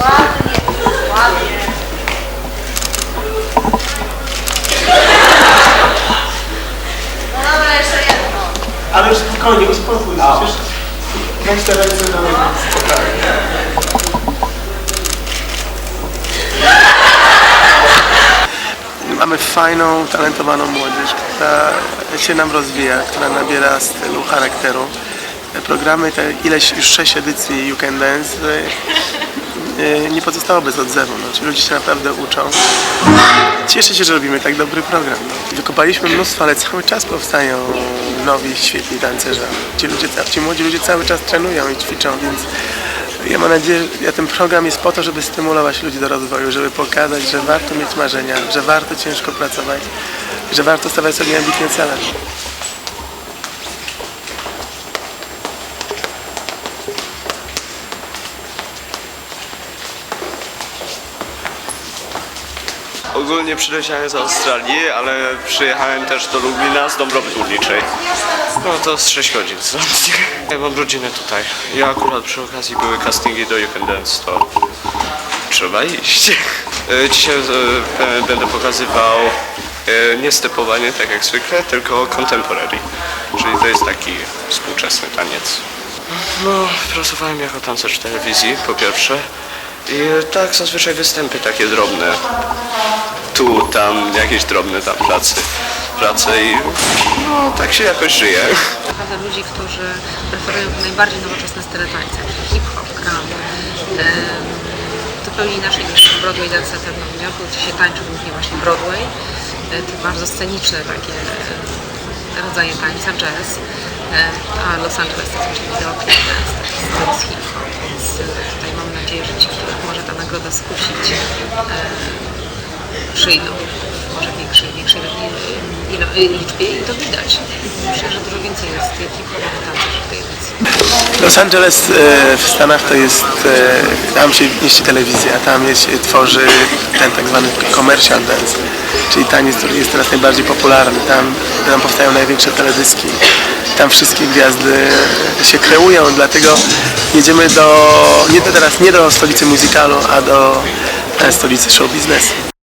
Ładnie, ładnie. No dobra, jeszcze jedno. Ale już spokojnie, uspokój się. Przecież weź te ręce na spokojnie. Mamy fajną, talentowaną młodzież, która się nam rozwija, która nabiera stylu, charakteru. Te programy, te ileś już sześć edycji You Can Dance nie pozostało bez odzewu. Ci ludzie się naprawdę uczą. Cieszę się, że robimy tak dobry program. No. Wykopaliśmy mnóstwo, ale cały czas powstają nowi, świetni tancerze. Ci, ludzie, ci młodzi ludzie cały czas trenują i ćwiczą, więc ja mam nadzieję, że ten program jest po to, żeby stymulować ludzi do rozwoju, żeby pokazać, że warto mieć marzenia, że warto ciężko pracować, że warto stawiać sobie ambitne cele. Ogólnie przyleciałem z Australii, ale przyjechałem też do Lublina z Dąbrowy Górniczej. No to z 6 godzin stąd. Ja mam rodzinę tutaj. Ja akurat przy okazji były castingi do You Can Dance, to trzeba iść. E, Dzisiaj e, p- będę pokazywał e, nie stepowanie tak jak zwykle, tylko contemporary, czyli to jest taki współczesny taniec. No, pracowałem jako tancerz w telewizji, po pierwsze. I tak zazwyczaj występy takie drobne. Tu, tam, jakieś drobne tam pracy. Prace i no, tak się jakoś żyje. naprawdę ludzi, którzy preferują najbardziej nowoczesne style tańca, hip-hop, em, Zupełnie inaczej niż Broadway Dance Center w Nowym Jorku, gdzie się tańczy głównie właśnie Broadway, e, te bardzo sceniczne takie rodzaje tańca, jazz, e, a Los Angeles to jest oczywiście video clip dance, taki styl z hip-hop, więc e, tutaj mam nadzieję, że ci, których nagroda skusić, e, przyjdą w może większej, większej liczbie i to widać. Myślę, że dużo więcej jest hip-hopowych tancerzy w tej edycji. Los Angeles e, w Stanach to jest, e, tam się mieści telewizja, tam się tworzy ten tak zwany commercial dance, czyli taniec, który jest teraz najbardziej popularny, tam, tam powstają największe teledyski, tam wszystkie gwiazdy się kreują, dlatego jedziemy do, nie teraz nie do stolicy musicalu, a do e, stolicy show biznesu.